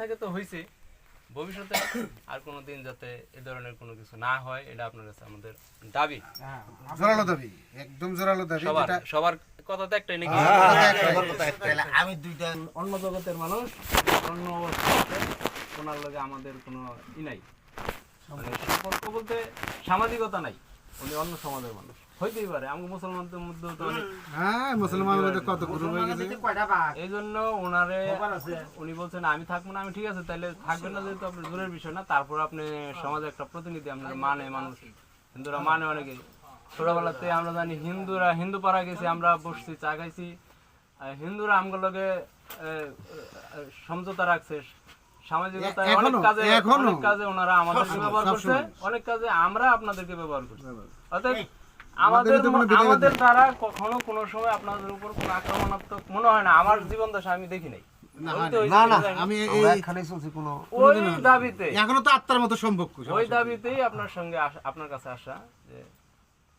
থাকে তো হয়েছে ভবিষ্যতে আর কোনো দিন যাতে এ ধরনের কোনো কিছু না হয় এটা আপনার কাছে আমাদের দাবি। জোরালো দাবি একদম জোরালো দাবি সবার সবার কথা তো একটাই নাকি? তাহলে আমি দুইটা অন্য জগতের মানুষ অন্য অবস্থাতে ওনার লগে আমাদের কোনো ই নাই। মানে সম্পর্ক বলতে সামাজিকতা নাই। উনি অন্য সমাজের মানুষ। হইতেই পারে আমাকে মুসলমানদের মধ্যেও তো অনেক হ্যাঁ মুসলমানের মধ্যে কত গ্রুপ হয়ে গেছে। এই জন্য ওনারে উনি বলছেন আমি থাকব না আমি ঠিক আছে তাহলে থাকবেন না যেহেতু আপনার দূরের বিষয় না তারপর আপনি সমাজে একটা প্রতিনিধি আপনার মানে মানুষ। হিন্দুরা মানে অনেকে। ছোটবেলাতে আমরা জানি হিন্দুরা হিন্দু পাড়া গেছি আমরা বসছি চা খাইছি। হিন্দুরা আমগুলো লগে এ, এ, সমঝোতা রাখছে সামাজিকতা অনেক এখনো- কাজে অনেক কাজে ওনারা আমাদেরকে ব্যবহার করছে। অনেক কাজে আমরা আপনাদেরকে ব্যবহার করছি। অর্থাৎ আমাদের আমাদের ভিতরে কোনো ভেদাভেদ আমাদের দ্বারা কখনো কোনো সময় আপনাদের উপর কোনো আক্রমণাত্মক মনে হয় না। আমার জীবন দশা আমি দেখি নাই। তো ওই না না জায়গায়- আমি এই আমরা এখানে চলছি কোনো ওই দাবিতে। এখনও তো আত্মার মতো সম্পর্ক ওই দাবিতেই আপনার সঙ্গে আপনার কাছে আসা যে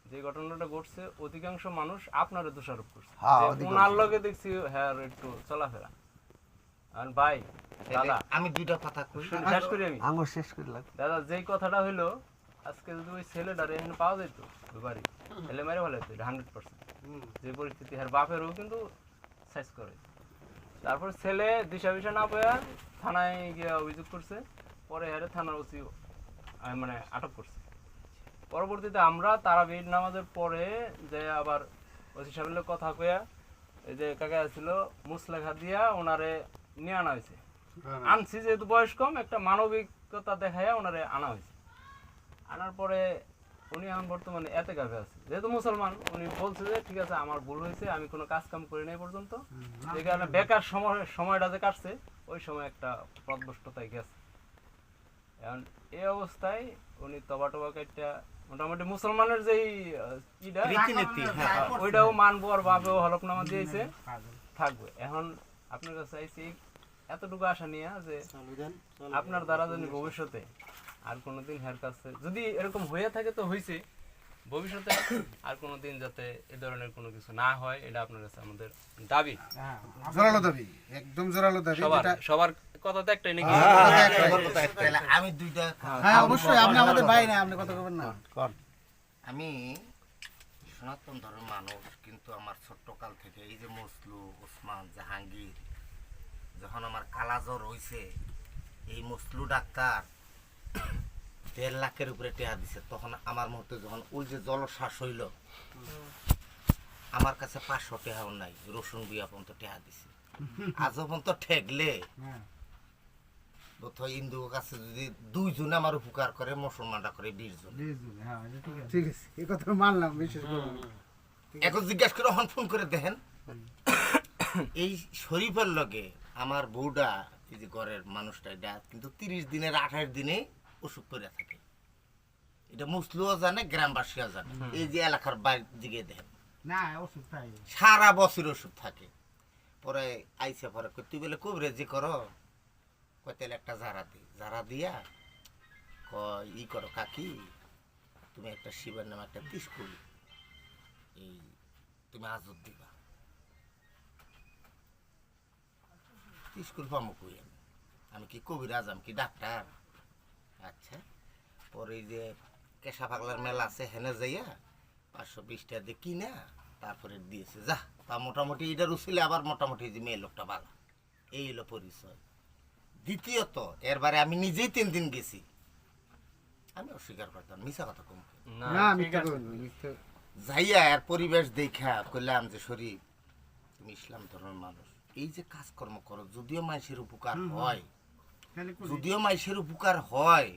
যে ঘটনাটা ঘটছে অধিকাংশ মানুষ আপনারে দোষারোপ করছে। হ্যাঁ। ওনার লগে দেখছি হ্যাঁ একটু চলাফেরা। আর ভাই দাদা। আমি দুইটা কথা কই। শেষ করি আমি? আঙুর শেষ করলাম দাদা যেই কথাটা হইল আজকে যদি ওই ছেলেটারে এখানে পাওয়া যেত বাড়ি ছেলে মেরে ভালো হতো হান্ড্রেড পার্সেন্ট যে পরিস্থিতি আর বাপেরও কিন্তু সাইজ করে। তারপর ছেলে দিশা বিশা না পেয়ে থানায় গিয়ে অভিযোগ করছে পরে হারে থানার ওসি মানে আটক করছে। পরবর্তীতে আমরা তারাবির নামাজের পরে যে আবার ওসি সাহেবের কথা কয়া এই যে কাকা ছিল মুসলেখা দিয়া ওনারে নিয়ে আনা হয়েছে। আনছি যেহেতু বয়স কম একটা মানবিকতা দেখায় ওনারে আনা হয়েছে। আনার পরে উনি এখন বর্তমানে এতে কাফে আছে। যেহেতু মুসলমান উনি বলছে যে ঠিক আছে আমার ভুল হয়েছে আমি কোনো কাজ কাম করি নাই পর্যন্ত। এই কারণে বেকার সময় সময়টা যে কাটছে ওই সময় একটা পদভষ্টতায় গেছে। এখন এই অবস্থায় উনি তবা টবা কাইটা মোটামুটি মুসলমানের যেই আহ, ইটা রীতিনীতি, হ্যাঁ। হ্যাঁ, ওইটাও মানবো আর বাপেও হলফনামা দিয়েছে। থাকবে। এখন আপনার কাছে আইসি এতটুকু আশা নিয়ে যে আপনার দ্বারা যদি ভবিষ্যতে আর কোনোদিন হের কাছে যদি এরকম হয়ে থাকে তো হয়েছে ভবিষ্যতে আর কোনোদিন যাতে এ ধরনের কোনো কিছু না হয় এটা আপনার কাছে আমাদের দাবি। জোরালো দাবি একদম জোরালো দাবি সবার সবার কথা তো একটাই নাকি? আমি দুইটা হ্যাঁ অবশ্যই আপনি আমাদের ভাই না আপনি কথা বলবেন না। আমি সনাতন ধর্মের মানুষ কিন্তু আমার ছোট্টকাল থেকে এই যে মসলু ওসমান জাহাঙ্গীর যখন আমার কালাজ্বর হইছে এই মসলু ডাক্তার দেড় লাখের উপরে টেহা দিছে। তখন আমার মুহূর্তে যখন ওই যে জলশ্বাস হইল আমার কাছে পাঁচশো টেহাও নাই রসুন বিয়া পর্যন্ত টেহা দিছে। আজও পর্যন্ত ঠেকলে বোধহয় ইন্দুর কাছে যদি দুইজন আমার উপকার করে মুসলমানরা করে বিশ জন ঠিক আছে। এই কথা মানলাম বিশেষ করে। এখন জিজ্ঞাসা করে হন ফোন করে দেখেন? এই শরীফের লগে আমার বউটা এই যে ঘরের মানুষটা এটা কিন্তু তিরিশ দিনের আঠাশ দিনে অসুখ করে থাকে। এটা মুসলিও জানে গ্রামবাসীও জানে। এই যে এলাকার বাইরে দিকে দেখেন। সারা বছর ওষুধ থাকে। পরে আইসে পরে তুই বলে কবরে যে করো? কয় তাহলে একটা জারা দি। জারা দিয়া ক ই করো কাকি তুমি একটা শিবের নামে একটা তিস্কুল। এই তুমি আজত দিবা। তিস্কুল পামো কই আমি আমি কি কবিরাজ আমি কি ডাক্তার? আচ্ছা পরে এই যে কেশা পাগলার মেলা আছে হেনে যাইয়া পাঁচশো বিশটা দিয়ে কিনা তারপরে দিয়েছে। যা তা মোটামুটি এটা রুছিলে আবার মোটামুটি যে মেয়ে লোকটা ভালো। এই হলো পরিচয়। দ্বিতীয়ত এরবারে আমি নিজেই তিন দিন গেছি। আমি অস্বীকার করতাম মিশা কথা কম। যাইয়া আর পরিবেশ দেখা কইলাম যে শরীর তুমি ইসলাম ধর্মের মানুষ। এই যে কাজকর্ম করো যদিও মানুষের উপকার হয় যদিও মানুষের উপকার হয়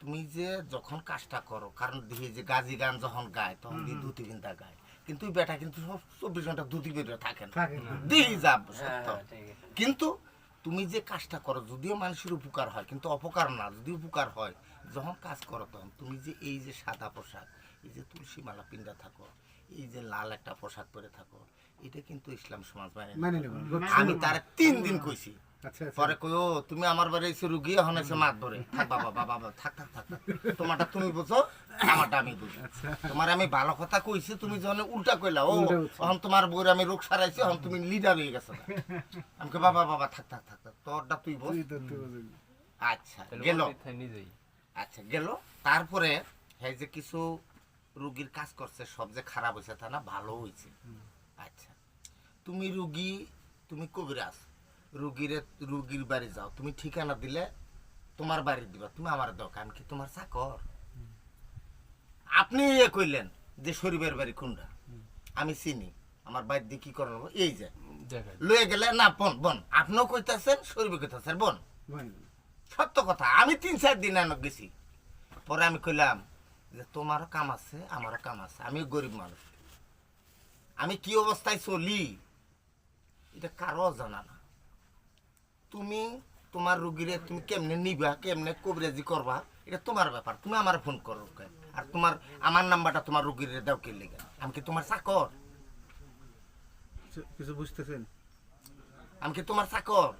তুমি যে যখন কাজটা করো কারণ দেখি যে গাজি গান যখন গায় তখন দিয়ে ধুতি বিন্দা গায়। কিন্তু বেটা কিন্তু সব চব্বিশ ঘণ্টা ধুতি বেরিয়ে থাকে না। থাকে যাব সত্য। হ্যাঁ। কিন্তু তুমি যে কাজটা করো যদিও মানুষের উপকার হয় কিন্তু অপকার না যদি উপকার হয় যখন কাজ করো তখন তুমি যে এই যে সাদা পোশাক এই যে তুলসী মালা পিন্দা থাকো এই যে লাল একটা পোশাক পরে থাকো এটা কিন্তু ইসলাম সমাজ মানে। মানে আমি তার তিন দিন কইছি। আচ্ছা আচ্ছা। পরে কই ও তুমি আমার বাড়ি এসে রুগী এখন এসে মাত ধরে। থাক বাবা বাবা থাক থাক থাক থাক। তোমারটা তুমি বুঝো আমারটা আমি বুঝি। তোমার আমি ভালো কথা কইছি তুমি যখন উল্টা কইলা ও এখন তোমার বউর আমি রোগ সারাইছি এখন তুমি লিডার হয়ে গেছো। আমি বাবা বাবা থাক থাক থাক। তোরটা তুই বল। আচ্ছা গেল। আচ্ছা গেল। তারপরে হ্যাঁ যে কিছু রুগীর কাজ করছে সব যে খারাপ হয়েছে তা না ভালো হয়েছে আচ্ছা। তুমি রুগী তুমি কবিরাজ। রুগীরে রুগীর বাড়ি যাও। তুমি ঠিকানা দিলে তোমার বাড়ি দিবা। তুমি আমার আমি কি? তোমার চাকর? আপনি ইয়ে কইলেন যে শরীফের বাড়ি কোনটা? আমি চিনি। আমার বাড়ি দিয়ে কি করানো এই যে। লয়ে গেলে না বন বন আপনিও কইতাছেন শরীফে কইতাছেন বন। সত্য কথা আমি তিন চার দিন আনক গেছি। পরে আমি কইলাম যে তোমারও কাম আছে আমারও কাম আছে। আমি গরিব মানুষ। আমি কি অবস্থায় চলি? এটা কারও জানা না। তুমি তোমার রুগীরে তুমি কেমনে নিবা কেমনে কবরেজি করবা এটা তোমার ব্যাপার। তুমি আমার ফোন করো? আর তোমার আমার নাম্বারটা তোমার রুগীর দাও কে লেগে? আমি কি তোমার চাকর? কিছু- বুঝতেছেন? আমি কি তোমার চাকর?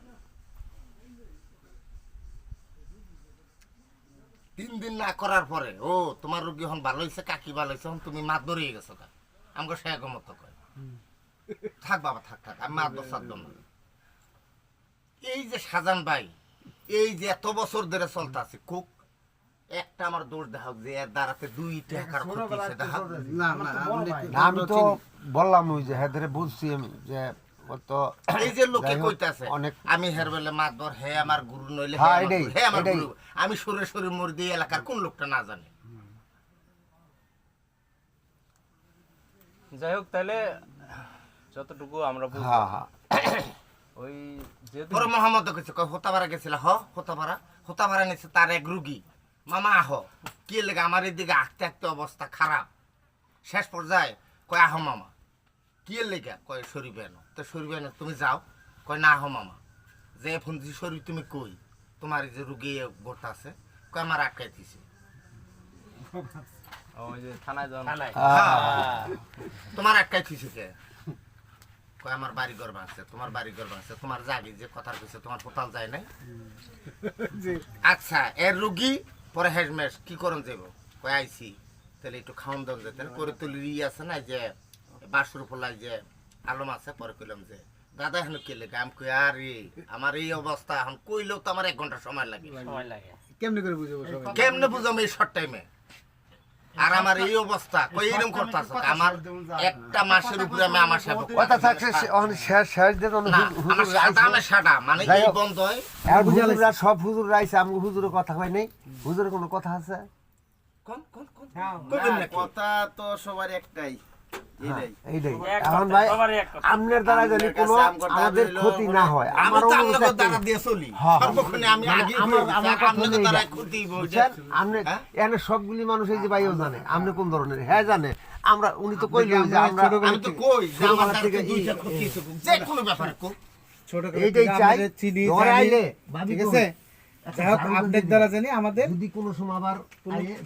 তিন দিন না করার পরে ও তোমার রোগী হন ভালো হয়েছে কাকি ভালো হয়েছে তুমি মাত ধরিয়ে গেছো তা আমাকে সে মতো কয় থাক বাবা থাক থাক আমি মাত দোষ সাধ্য না। এই যে সাজান ভাই এই যে এত বছর ধরে চলতে আছে কুক একটা আমার দোষ দেখা যে এর দ্বারাতে দুই টাকার আমি তো বললাম ওই যে হ্যাঁ ধরে বলছি আমি যে তো এই যে লোকে কইতাছে আমি হের বেলে মাতবর হে আমার গুরু নইলে হে হ্যাঁ, আমার গুরু, হে আমার। গুরু। আমি সরে সরে মর দিয়ে এলাকার কোন লোকটা না জানে। যাই হোক তাহলে যতটুকু আমরা হ্যাঁ হ্যাঁ। ওই যেহেতু পরে মোহাম্মদ কইছে কই হোতাপাড়া গেছিল হ হোতাপাড়া। হোতাপাড়া নিছে তার এক রুগী। মামা আহ। কি লেগে আমার এদিকে আঁকতে আঁকতে অবস্থা খারাপ? শেষ পর্যায়ে কয় আহ মামা। কি লেগে? কয় শরীফ এনো। তো শরীফ এনো তুমি যাও। কয় না আহ মামা। যে ফোন দিছি শরীফ তুমি কই? তোমার যে রুগী ভোটা আছে। কয় আমার আটকাই দিছে ওই যে থানায় যখন হ্যাঁ। তোমার একটাই কে আমার বাড়ি ঘর ভাঙছে তোমার বাড়ি ঘর ভাঙছে তোমার জাগি যে কথার কইছে তোমার কোথাও যায় নাই? আচ্ছা এর রুগী পরে হেডমেস কি করন যাব কয় আইছি তাহলে একটু খাওয়ান দাম যেতে করে তুলি ই আছে না যে বাসুর ফলাই যে আলম আছে পরে কইলাম যে দাদা এখন কে লেগে? আমি কই আরে আমার এই অবস্থা এখন কইলেও তো আমার এক ঘণ্টা সময় লাগে। কেমনে করে বুঝব কেমনে বুঝাম এই শর্ট টাইমে আর আমার এই অবস্থা। কই এরকম করতেছ আমার একটা মাসের উপরে আমি আমার সেবক কথা থাকছে অন শেষ শেষ আমার হুজুর সাদা আমি সাদা। মানে এই বন্ধ হয়। আর হুজুররা সব হুজুর রাইছে আমি হুজুরের কথা কই নাই? হুজুরের কোনো কথা আছে? কোন কোন কোন? কথা তো সবার একটাই। এইটাই। এখন ভাই আপনার দ্বারা যদি কোনো কাছে আম কথা আমাদের ক্ষতি না হয় আমার তো অনুরোধ আপনাকে একটাই। দ্বারা দিয়ে চলি। হ্যাঁ। আমি আগে আমার আমার কথা আপনাকে হলো দ্বারা ক্ষতি আপনি হ্যাঁ? এখানে সবগুলি মানুষ এই যে ভাইও জানে আপনি কোন ধরনের? হ্যাঁ জানে। আমরা উনি তো কইলেন যে আমরা আমি তো কই যে আমার থেকে দুইটা ক্ষতি যে কোনো ব্যাপারে কো। ছোট করে এইটাই চাই। জানি, আইলে ঠিক আছে? একটা যাই হোক ঝাড়ু আপনার দিয়ে দ্বারা জানি আমাদের যদি কোনো সময় আবার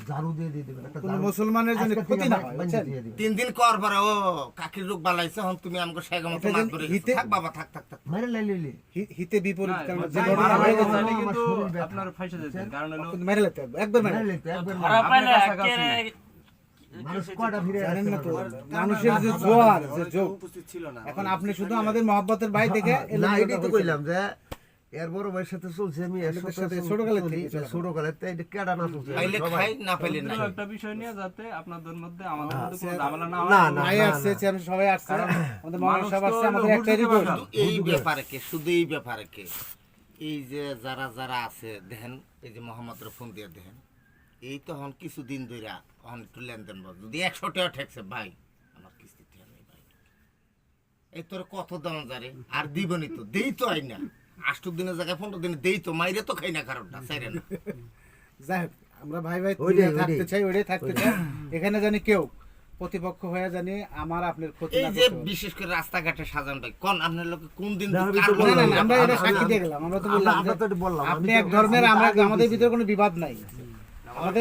ঝাড়ু দিয়ে দিয়ে দেবেন কোনো মুসলমানের জন্য ক্ষতি না আমার হয়, বানিয়ে বুঝছেন? দিয়ে দিবেন। তিন দিন কর পরে ও কাকির রোগ বালাইছে হন তুমি আমাকে সেগা মতো মাছ ধরে হিতে- থাক বাবা থাক থাক থাক। মেরে লাইলে হি- হিতে বিপরীত কারণ যে ভাই, হয়ে গেছে, গেছে, তাহলে আমার কিন্তু আপনার ফাইসে যেতেন কারণ হলো মেরে লেতে একবার মেরে মেরে লাইতে, একবার খারাপ মারো। পাইলে কাছাকাছি একেবারে মানুষ কয়টা ভিড়ে জানেন না তো আসতে পারে? মানুষের যে জোয়ার যে যোগ না। এখন আপনি শুধু আমাদের মহব্বতের ভাই দেখে না এটাই তো কইলাম যে এর বড় ভাইয়ের সাথে চলছে আমি এর সাথে সাথে ছোটকালের চলি, থেকে চলা। ছোটকালের থেকে এটা কেডা না চলছে। পাইলে খাই না পাইলে না একটা বিষয় নিয়ে যাতে আপনাদের মধ্যে আমাদের মধ্যে কোনো ঝামেলা না না, হয়। না। ভাই আসছে চেয়ারম্যান সবাই আসছে। আমাদের মানুষ সাহেব আসছে আমাদের একটাই রিপোর্ট এই ব্যাপারে কে? শুধু এই ব্যাপারে কে? এই যে যারা যারা আছে দেখেন এই যে মোহাম্মদ ফোন দিয়ে দেখেন এই তো হন কিছুদিন ধরে হন একটু লেনদেন বল যদি একশো টাকা ঠেকছে ভাই আমার কিস্তি ভাই। এই তোর কত দাম জারে আর দিবনি তো দেই তো আই না দিনের জায়গায় পনেরো দিনে দেই তো মাইরে তো খাই না কারণটা চাইরে না। যাই হোক আমরা ভাই ভাই থাকতে চাই ওইটাই থাকতে চাই। এখানে জানি কেউ প্রতিপক্ষ হয়ে জানি আমার আপনার ক্ষতি এই যে বিশেষ করে রাস্তাঘাটে সাজান ভাই কোন আপনার লোকে কোন দিন আমরা এটা সাক্ষী আমি- দিয়ে গেলাম আমরা তো বললাম আপনি এক ধর্মের আমরা আমাদের ভিতরে কোনো বিবাদ নাই। আমাদের